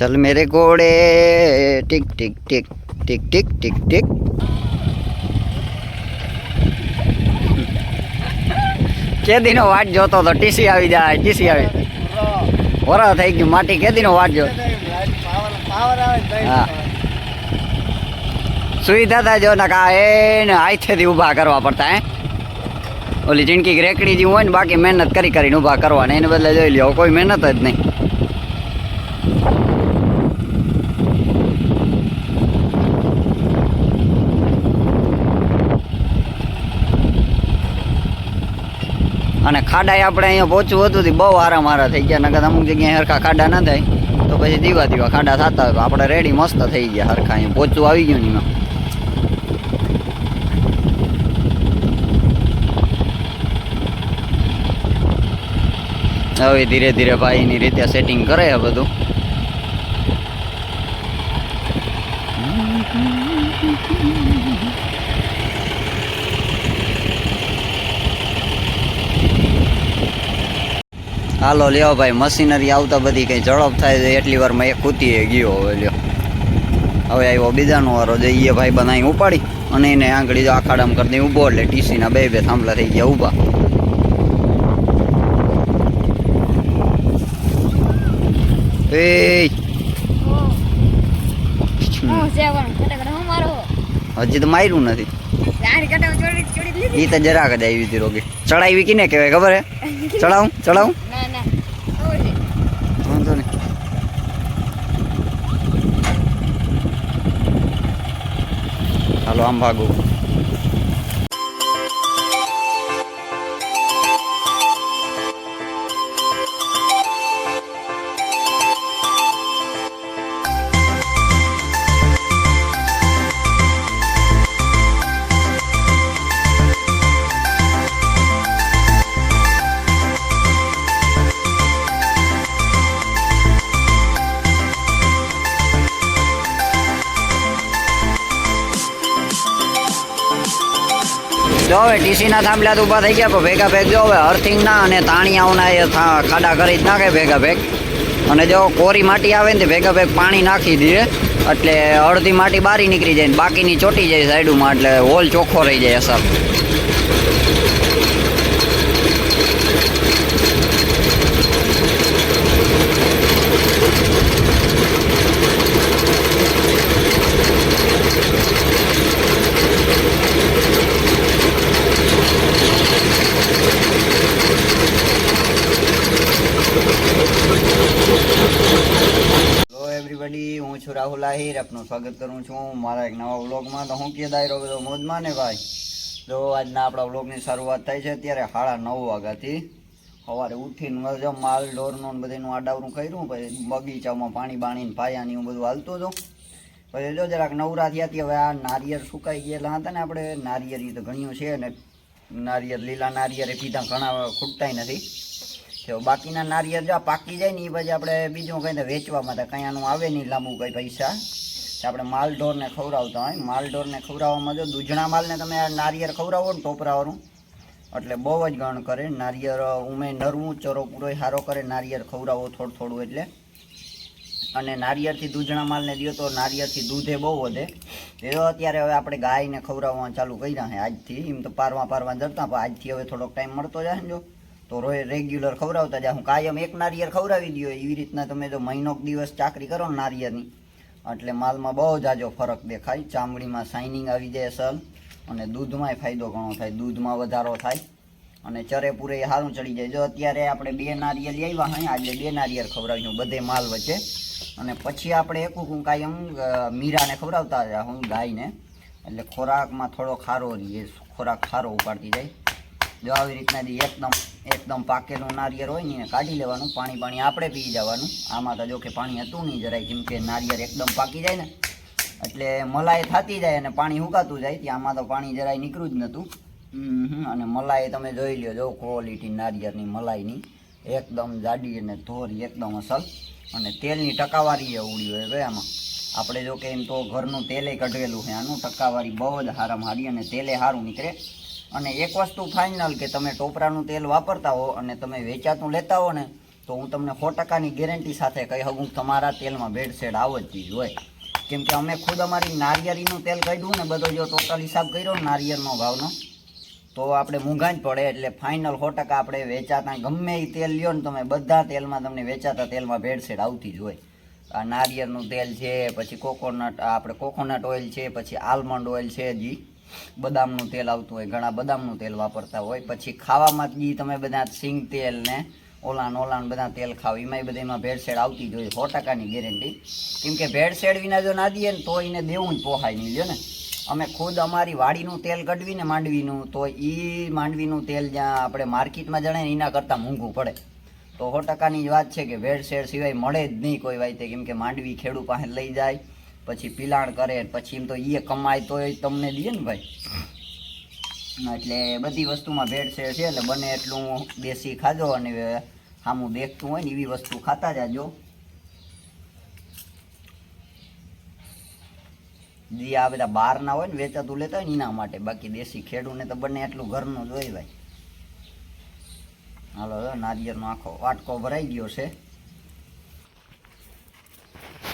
चल मेरे घोड़े टिक टिक टिक टिक टिक टिक टिक કે દીનો વાટ જોતો તો ટીસી આવી જાય ટીસી આવી વરા થઈ ગયું માટી કે દીનો વાટ જો હા. સુવિધા તા જો ને કા એને હાથેથી ઊભા કરવા પડતા હે ઓલી જિંદગી રેકડી જેવું હોય ને બાકી મહેનત કરી કરીને ઊભા કરવાના એને બદલે જોઈ લ્યો કોઈ મહેનત જ નહીં અને ખાડા આપણે અહીંયા પહોંચવું હતું બહુ આરામ આરા થઈ ગયા. નકર અમુક જગ્યાએ હરખા ખાડા ના થાય. તો પછી દીવા દીવા ખાડા થતા હોય. આપણે રેડી મસ્ત થઈ ગયા હરખા. અહીંયા પહોંચવું આવી ગયું એમાં. હવે ધીરે ધીરે ભાઈ એની રીતે સેટિંગ કરે બધું. હાલો લ્યો ભાઈ મશીનરી આવતા બધી કઈ ઝડપ થાય છે એટલી વારમાં એક કૂતીએ ગયો હવે લ્યો. હવે આવ્યો બીજાનો વારો જે એ ભાઈ બનાવી ઉપાડી અને એને આંગળી જો આખાડામાં કરી દઈ ઊભો એટલે ટીસીના બે બે થાંભલા થઈ ગયા ઊભા. એ હજી તો માર્યું નથી. એ તો જરાક જ આવી હતી રોગી. ચડાવી કીને કહેવાય ખબર હે? ચડાવું ચડાવું વાંધો નહીં હાલો જો હવે ટીસીના થાંભલા તો ઊભા થઈ ગયા, પણ ભેગા ભેગ જો હવે અર્થિંગના અને તાણિયાઓના એ ખાડા કરી જ નાખે ભેગા ભેગ. અને જો કોરી માટી આવે ને તે ભેગા ભેગ પાણી નાખી દે, એટલે અડધી માટી બારી નીકળી જાય બાકીની ચોટી જાય સાઈડમાં, એટલે હોલ ચોખ્ખો રહી જાય અસર હેલો એવરીબડી હું છું રાહુલ આહિર આપનું સ્વાગત કરું છું. મારા એક નવા વ્લોગમાં. તો હું કે દાયરો બધો મોજમાં ને ભાઈ? તો આજના આપણા વ્લોગની શરૂઆત થાય છે. અત્યારે સાડા નવ વાગ્યાથી સવારે ઉઠીને જો માલ, ઢોરનું બધીનું આડાવરું કર્યું, પછી બગીચામાં પાણી બાણીને પાયાની એવું બધું હાલતો હતું. પછી જો જરાક નવરા થયા હતી હવે આ નારિયેળ સુકાઈ ગયેલા હતા ને આપણે. નારિયેળ તો ઘણીઓ છે ને, નારિયેળ, લીલા નારિયેળ પીધા ઘણા ખૂટતાય નથી. તો બાકીના નારિયેળ જો પાકી જાય ને એ પછી આપણે બીજું કંઈ વેચવા માટે કંઈ આનું આવે નહીં લાંબુ કંઈ પૈસા. આપણે માલ ઢોરને ખવડાવતા હોય. માલ ઢોરને ખવડાવવામાં જો દૂધણા માલને તમે આ નારિયેળ ખવડાવો ને ટોપરાવાળું, એટલે બહુ જ ગણ કરે. નારિયેળ, ઉમે નરવું, ચરો પૂરો સારો કરે. નારિયેળ ખવડાવો થોડું થોડું એટલે. અને નારિયેળથી દૂધણા માલને દો તો નારિયેળથી દૂધે બહુ વધે. એ અત્યારે હવે આપણે ગાયને ખવડાવવા ચાલુ કર્યા છે આજથી. એમ તો પારવા પારવા જતા, પણ આજથી હવે થોડોક ટાઈમ મળતો જાય ને જો. તો રોજ રેગ્યુલર ખવડાવતા જાય. હું કાયમ એક નારિયેળ ખવડાવી દો એવી રીતના તમે જો મહિનો કે દિવસ ચાકરી કરો નારિયેળની. એટલે માલમાં બહુ જાજો ફરક દેખાય. ચામડીમાં શાઇનિંગ આવી જાય સર અને દૂધમાંય ફાયદો ઘણો થાય. દૂધમાં વધારો થાય અને ચરે પૂરે સારું ચડી જાય. જો અત્યારે આપણે બે નારિયેળ લઈ આવ્યા હોય આજે બે નારિયેળ ખવડાવ્યું બધે માલ વચ્ચે. અને પછી આપણે એક હું કાંઈ એમ મીરાને ખવડાવતા હું ગાયને. એટલે ખોરાકમાં થોડો ખારો રહીએ ખોરાક ખારો ઉપાડતી જાય. જો આવી રીતના એકદમ એકદમ પાકેલું નારિયેળ હોય ને એને કાઢી લેવાનું, પાણી પાણી આપણે પી જવાનું. આમાં તો જો કે પાણી હતું નહીં જરાય, કેમ કે નારિયેળ એકદમ પાકી જાય ને, એટલે મલાઈ થતી જાય અને પાણી સુકાતું જાય, ત્યાં આમાં તો પાણી જરાય નીકળ્યું જ નહોતું. હમ. અને મલાઈ તમે જોઈ લ્યો, જો ક્વોલિટી નારિયેળની મલાઈની, એકદમ જાડી અને ધોરી, એકદમ અસલ. અને તેલની ટકાવારી એ ઉડી હોય હવે આમાં. આપણે જો કે એમ તો ઘરનું તેલે કઢવેલું છે, આનું ટકાવારી બહુ જ હારામાં હારી, અને તેલે સારું નીકળે. અને એક વસ્તુ ફાઇનલ કે તમે ટોપરાનું તેલ વાપરતા હો અને તમે વેચાતું લેતા હો ને, તો હું તમને સો ટકાની ગેરંટી સાથે કહી શકું તમારા તેલમાં ભેળસેળ આવતી જ હોય કેમ કે અમે ખુદ અમારી નારિયેળીનું તેલ કાઢ્યું ને, બધો જો ટોટલ હિસાબ કર્યો નારિયેળનો ભાવનો, તો આપણે મૂંઘા જ પડે એટલે ફાઇનલ સો ટકા આપણે વેચાતા, ગમે એ તેલ લ્યો ને, તમે બધા તેલમાં તમને વેચાતા તેલમાં ભેળસેળ આવતી જ હોય. આ નારિયેળનું તેલ છે, પછી કોકોનટ આપણે કોકોનટ ઓઇલ છે, પછી આલમંડ ઓઇલ છે જી. બદામનું તેલ આવતું હોય, ઘણા બદામનું તેલ વાપરતા હોય. પછી ખાવામાં જ તમે બધા સિંગ તેલ ને ઓલાન ઓલાન બધા તેલ ખાવ એમાંય બધામાં ભેળસેળ આવતી જ હોય, સો ટકાની ગેરંટી. કેમ કે ભેળસેળ વિના જો ના દઈએ ને, તો એને દેવું જ પોહાય નહીં, જો ને. અમે ખુદ અમારી વાડીનું તેલ કઢવીને માંડવીનું, તો એ માંડવીનું તેલ જ્યાં આપણે માર્કેટમાં જણાય ને, એના કરતાં મોંઘું પડે. તો સો ટકાની જ વાત છે કે ભેળસેળ સિવાય મળે જ નહીં કોઈ વાતે, કેમ કે માંડવી ખેડૂ પાસે લઈ જાય પછી પિલાણ કરે, પછી એમ તો એ કમાય તો તમને દે ને ભાઈ. એટલે બધી વસ્તુમાં ભેળસેળ છે એટલે બને એટલું દેશી ખાજો અને સામું દેખતું હોય ને એવી વસ્તુ ખાતા જાજો. જે, આ બધા બહારના હોય ને વેચાતું લેતા હોય ને એના માટે, બાકી દેશી ખેડૂને તો બને એટલું ઘરનું જ હોય ભાઈ. હાલો નારિયેળનો આખો વાટકો ભરાઈ ગયો છે.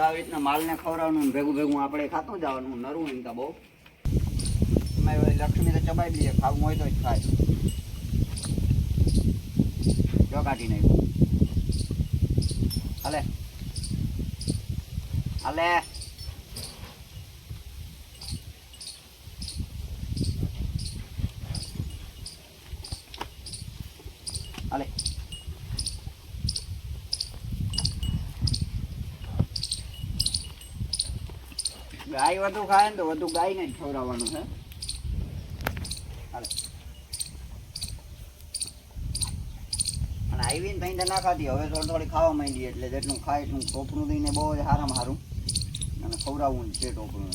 આવી રીતના ખવડાવવાનું ને ભેગું ભેગું આપણે ખાતું જવાનું. નરવું એમ તો બહુ. લક્ષ્મી તો ચબાઈ દઈએ, ખાવું હોય તો જ ખાય. જો કાઢી નાખ્યું. હાલે. હાલે. ગાય વધુ ખાય ને તો વધુ ગાયને જ ખવડાવવાનું છે. અને આવી ને ત્યાં ના ખાતી હવે થોડી થોડી ખાવા માંડી એટલે જેટલું ખાય એટલું ટોપનું દઈને બહુ જ સારામાં સારું અને ખવડાવવું છે ટોપરું.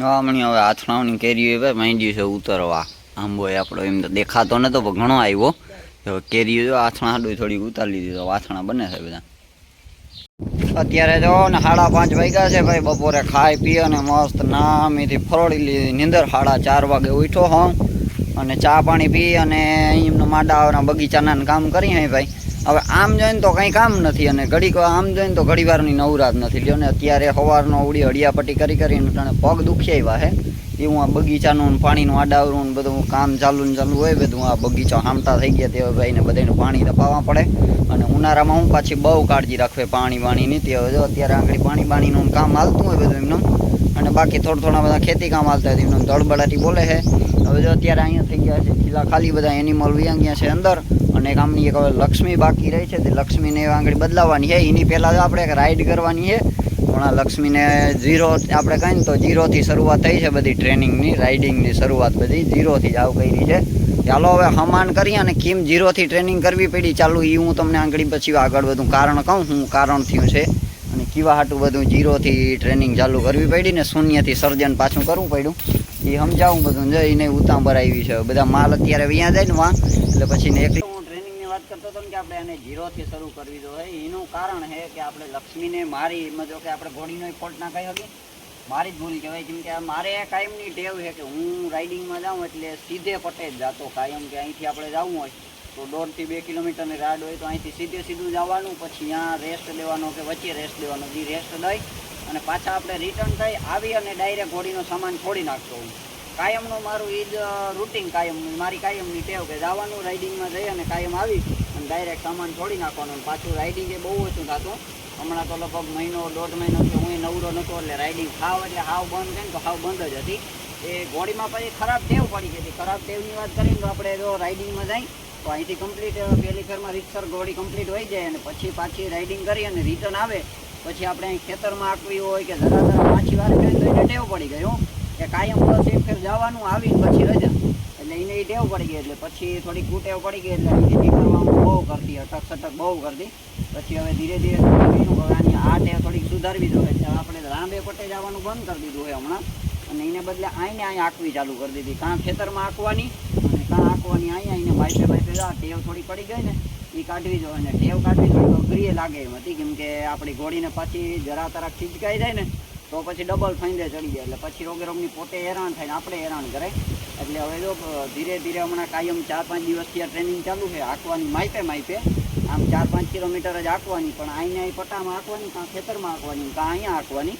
હા મણી હવે આથણાઓની કેરી હવે માંડ્યું છે ઉતરવા. આંબો આપણો એમ તો દેખાતો નતો, પણ ઘણો આવ્યો. હવે કેરીઓ જો આથણા હાડું થોડીક ઉતારી દીધો આથણા બને છે બધા. અત્યારે જો ને સાડા પાંચ વાગ્યા છે ભાઈ, બપોરે ખાઈ પી અને મસ્ત નામીથી ફરોડી લીધી. નીંદર સાડા ચાર વાગે ઉઠ્યો હોઉં અને ચા પાણી પી અને એમનો માડાઓના બગીચાના કામ કરી હે ભાઈ. હવે આમ જોઈને તો કંઈ કામ નથી અને ઘડીક આમ જોઈને તો ઘડી વારની નવરાત નથી. લ્યો ને અત્યારે સવારનો ઉડી હડિયાપટ્ટી કરી કરીને તને પગ દુખી આવ્યા હે એવું આ બગીચાનું પાણીનું આડાવરું બધું કામ ચાલુ ને ચાલુ હોય બધું આ બગીચા હામતા થઈ ગયા તે ભાઈને બધાને પાણી દપાવવા પડે. અને ઉનાળામાં હું પાછી બહુ કાળજી રાખવે પાણી વાણીની તે હવે જો અત્યારે આંગળી પાણી બાણીનું કામ હાલતું હોય બધું એમનું. અને બાકી થોડા થોડા બધા ખેતી કામ હાલતા હોય એમનું દળબડાટી બોલે છે. હવે જો અત્યારે અહીંયા થઈ ગયા છે, ખીલા ખાલી બધા એનિમલ વ્યાંગ્યા છે અંદર. અને એક એક હવે લક્ષ્મી બાકી રહી છે તે લક્ષ્મીને આંગળી બદલાવાની છે. એની પહેલાં તો આપણે એક રાઈડ કરવાની છે. પણ આ લક્ષ્મીને ઝીરો આપણે કહીએ ને તો ઝીરોથી શરૂઆત થઈ છે બધી ટ્રેનિંગની રાઇડિંગની શરૂઆત બધી ઝીરોથી જ આવું કરી છે. ચાલો હવે હમાન કરી અને કેમ ઝીરોથી ટ્રેનિંગ કરવી પડી ચાલુ એ હું તમને આંગળી પછી આગળ બધું કારણ કહું, હું કારણ થયું છે. અને કેવા હાટું બધું ઝીરોથી ટ્રેનિંગ ચાલુ કરવી પડી ને શૂન્યથી સર્જન પાછું કરવું પડ્યું. એ સમજાવું બધું જઈને ઉતાંબર આવી છે. બધા માલ અત્યારે અહીંયા જાય ને વાં, એટલે પછી ને એકલી હું ટ્રેનિંગની વાત કરતો હતો ને કે આપણે આને ઝીરોથી શરૂ કરવી જોઈએ. એનું કારણ છે કે આપણે લક્ષ્મીને મારી, એમાં જો કે આપણે ઘોડીનો ફોલ્ટ ના કહી શકીએ. મારી જ ભૂલ કહેવાય. કેમ કે મારે કાયમની ટેવ છે કે હું રાઇડિંગમાં જાઉં એટલે સીધે પટે જ જાતો કાયમ કે અહીંથી આપણે જવું હોય. તો દોઢથી બે કિલોમીટરની રાડ હોય તો અહીંથી સીધે સીધું જવાનું, પછી ત્યાં રેસ્ટ લેવાનો કે વચ્ચે રેસ્ટ લેવાનો. જે રેસ્ટ દઈ અને પાછા આપણે રિટર્ન થઈ આવી અને ડાયરેક્ટ ઘોડીનો સામાન છોડી નાખતો હું. કાયમનું મારું એ જ રૂટિન કાયમ, મારી કાયમની ટેવ કે જવાનું રાઇડિંગમાં જઈ અને કાયમ આવી. ડાયરેક્ટ સામાન છોડી નાખવાનું પાછું રાઇડિંગ એ બહુ ઓછું થતું. હમણાં તો લગભગ મહિનો, દોઢ મહિનો કે હું નવરો નહોતો એટલે રાઇડિંગ હાવ એટલે હાવ બંધ થઈ ને તો હાવ બંધ જ હતી. એ ઘોડીમાં પછી ખરાબ ટેવ પડી ગઈ હતી. ખરાબ ટેવની વાત કરીએ તો આપણે જો રાઇડિંગમાં જાય, તો અહીંથી કમ્પ્લીટ પહેલી ફેરમાં રીતસર ઘોડી કમ્પ્લીટ હોઈ જાય અને પછી પાછી રાઇડિંગ કરી અને રિટર્ન આવે. પછી આપણે અહીં ખેતરમાં આંકવી હોય કે જરા જરા પાછી વાર કરી તો એને ટેવ પડી ગઈ, હો. કે કાયમ બસ એક ફેર જવાનું, આવીને પછી રજા. એટલે એને ટેવ પડી ગઈ એટલે પછી થોડીક કુટેવ પડી ગઈ એટલે ખેતી કરવામાં બહુ કરતી, અટક સટક બહુ કરતી. પછી હવે ધીરે ધીરે હવે આ ટેવ થોડીક સુધારવી જોઈએ. એટલે આપણે લાંબે પટે જવાનું બંધ કરી દીધું હોય હમણાં. અને એને બદલે આઈને અહીં આંકવી ચાલુ કરી દીધી. કાં ખેતરમાં આંકવાની અને કાં આંકવાની અહીંયા આઈને માઇપે માઇપે આ ટેવ થોડી પડી ગઈ ને એ કાઢવી જોઈએ. અને ટેવ કાઢવી થોડી અઘરીએ લાગે એમ હતી, કેમ કે આપણી ઘોડીને પછી જરા તરા ખીચકાઈ જાય ને તો પછી ડબલ ફાઈંદે ચડી જાય. એટલે પછી રોગે રોગની પોતે હેરાન થાય આપણે હેરાન કરે. એટલે હવે જો ધીરે ધીરે હમણાં કાયમ ચાર પાંચ દિવસથી આ ટ્રેનિંગ ચાલુ છે. આંકવાની માઇપે માઇપે. આમ ચાર પાંચ કિલોમીટર જ આંકવાની પણ અહીંયા અહીં પટ્ટામાં આંકવાની કાં ખેતરમાં આંકવાની કાં અહીંયા આંકવાની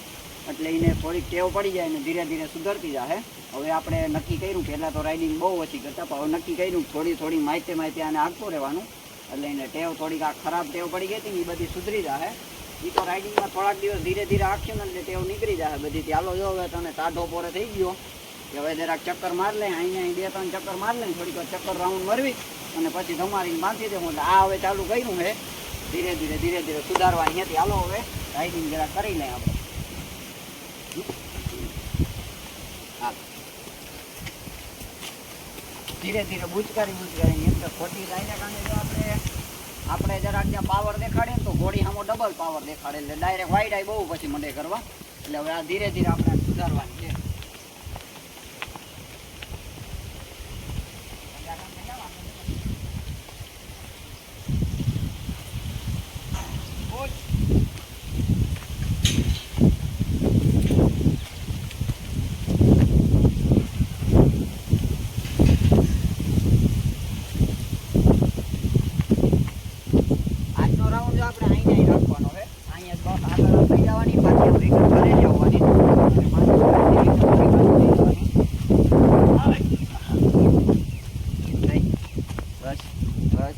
એટલે એને થોડીક ટેવ પડી જાય ને ધીરે ધીરે સુધરતી જાય હવે આપણે નક્કી કર્યું પહેલાં તો રાઇડિંગ બહુ ઓછી કરતા, પણ હવે નક્કી કર્યું થોડી થોડી માહિતી માહિતી આને આંકતું રહેવાનું. એટલે એને ટેવ થોડીક આ ખરાબ ટેવ પડી ગઈ હતી ને એ બધી સુધરી જાય એ તો રાઇડિંગમાં થોડાક દિવસ ધીરે ધીરે આખી ને એટલે ટેવ નીકળી જાય. બધી ચાલો જો હવે તને ટાઢો પોરે થઈ ગયો. કે હવે જરાક ચક્કર માર લે અહીંયા અહીં બે ત્રણ ચક્કર માર લે થોડીક વાર ચક્કર રાઉન્ડ મરવી અને પછી ધમારીને બાંધી દેવું. એટલે આ હવે ચાલુ કર્યું હે. ધીરે ધીરે ધીરે ધીરે સુધારવા અહીંયાથી હાલો હવે. રાઇડિંગ જરા કરી લે આપણે. ધીરે ધીરે બુચકારી બુચકારી એમ તો ખોટી લાઈને કારણે જો આપણે આપણે જરાક જ્યાં પાવર દેખાડે ને તો ઘોડી સામો ડબલ પાવર દેખાડે એટલે ડાયરેક્ટ વાઈડ આઈ બહુ પછી મંડે કરવા. એટલે હવે આ ધીરે ધીરે આપણે આ સુધારવાની છે આજનો રાઉન્ડ જો આપણે અહીંયા અહીં રાખવાનો છે અહીંયા બસ આગળ થઈ જવાની પાછી રિટર્ન ઘરે જ આવવાની અને પાછી ઘરેથી return ઘરે પાછી જઈ જઈ. બસ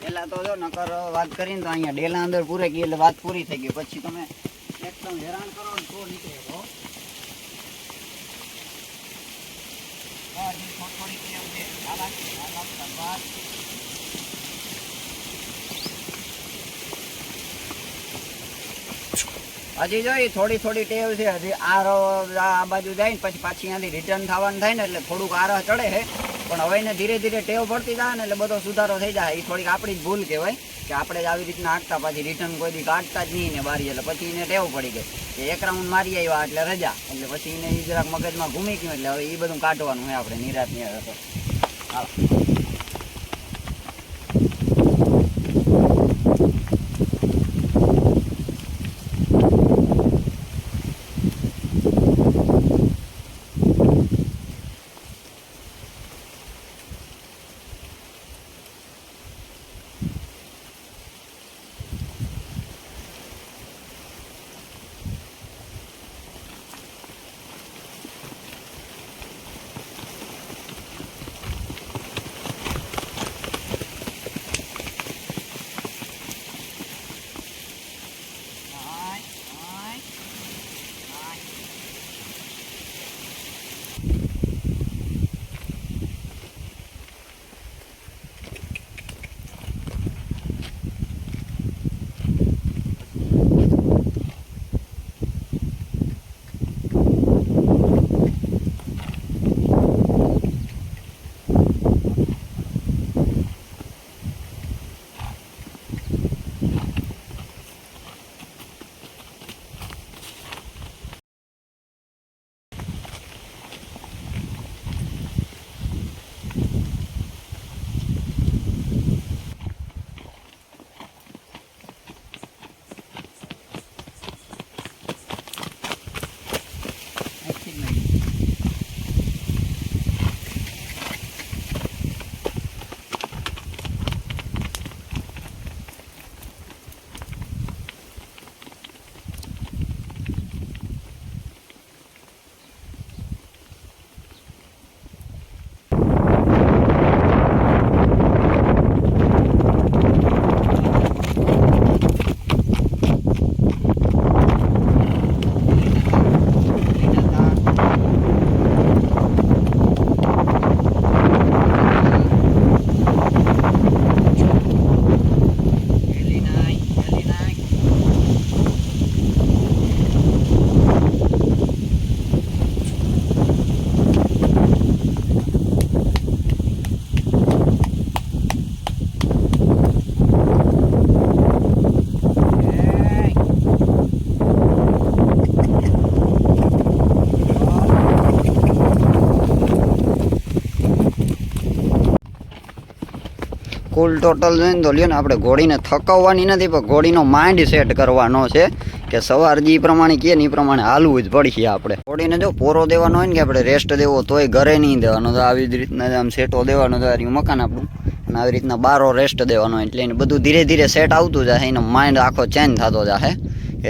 પેલા તો જો નકર વાત કરીને તો અહીંયા ડેલા અંદર પૂરે ગઈ એટલે વાત પૂરી થઈ ગઈ. પછી તમે એકદમ હેરાન કરો ને તો નીકળે. હજી જો થોડી થોડી ટેવ છે, હજી આ આ બાજુ જાય ને પછી પાછી ત્યાંથી રિટર્ન થવાનું થાય ને એટલે થોડુંક આરો ચડે છે. પણ હવે એને ધીરે ધીરે ટેવ પડતી જાય ને એટલે બધો સુધારો થઈ જાય. એ થોડીક આપણી જ ભૂલ કહેવાય. કે આપણે જ આવી રીતના હાંકતા પછી રિટર્ન કોઈ દી કાઢતા જ નહીં ને બારી એટલે પછી એને ટેવ પડી ગઈ. કે એક રાઉન્ડ મારી આવ્યા એટલે રજા, એટલે પછી એને જરાક મગજમાં ઘૂમી ગયું એટલે હવે એ બધું કાઢવાનું હોય આપણે નિરાત નિરાત. હાલો. કુલ ટોટલ જોઈને તો લ્યો ને આપણે ઘોડીને થકવવાની નથી, પણ ઘોડીનો માઇન્ડ સેટ કરવાનો છે કે સવાર જે પ્રમાણે કહે ને એ પ્રમાણે હાલવું જ પડશે આપણે. ઘોડીને જો પોરો દેવાનો હોય ને કે આપણે રેસ્ટ દેવો તોય ઘરે નહીં દેવાનો, તો આવી જ રીતના આમ સેટો દેવાનો, તો આ મકાન આપણું. અને આવી રીતના બારો રેસ્ટ દેવાનો એટલે એને બધું ધીરે ધીરે સેટ આવતું જાય, એનો માઇન્ડ આખો ચેન્જ થતો જાય.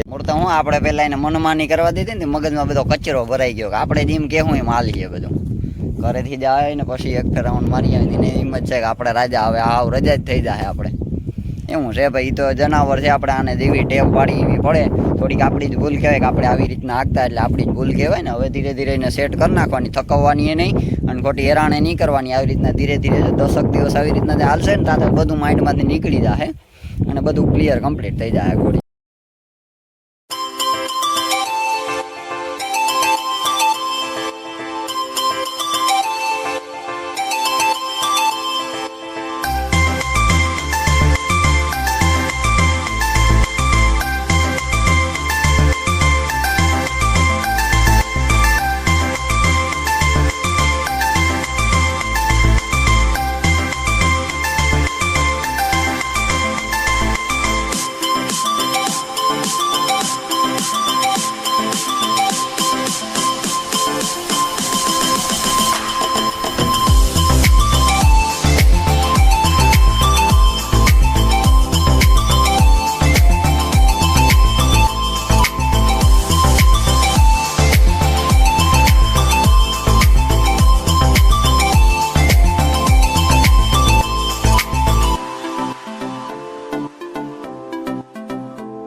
મૂળતા હું, આપણે પહેલાં એને મનમાની કરવા દીધી ને, મગજમાં બધો કચરો ભરાઈ ગયો કે આપણે જેમ કહેવું એમ હાલીએ બધું. ઘરેથી જાય ને પછી એક રાઉન્ડ મારી આવી ને એમ જ છે કે આપણે રાજા હવે આવ રજા જ થઈ જાય આપણે. એવું છે ભાઈ તો જનાવર છે, આપણે આને જેવી ટેપ પાડી એવી પડે. થોડીક આપણી જ ભૂલ કહેવાય કે આપણે આવી રીતના હાંકતા એટલે આપણી જ ભૂલ કહેવાય ને. હવે ધીરે ધીરે એને સેટ કરી નાખવાની, થકવવાની એ નહીં. અને ખોટી હેરાણે નહીં કરવાની. આવી રીતના ધીરે ધીરે દસક દિવસ આવી રીતના હાલશે ને તાતે બધું માઇન્ડમાંથી નીકળી જાય અને બધું ક્લિયર કમ્પ્લીટ થઈ જાય ઘોડી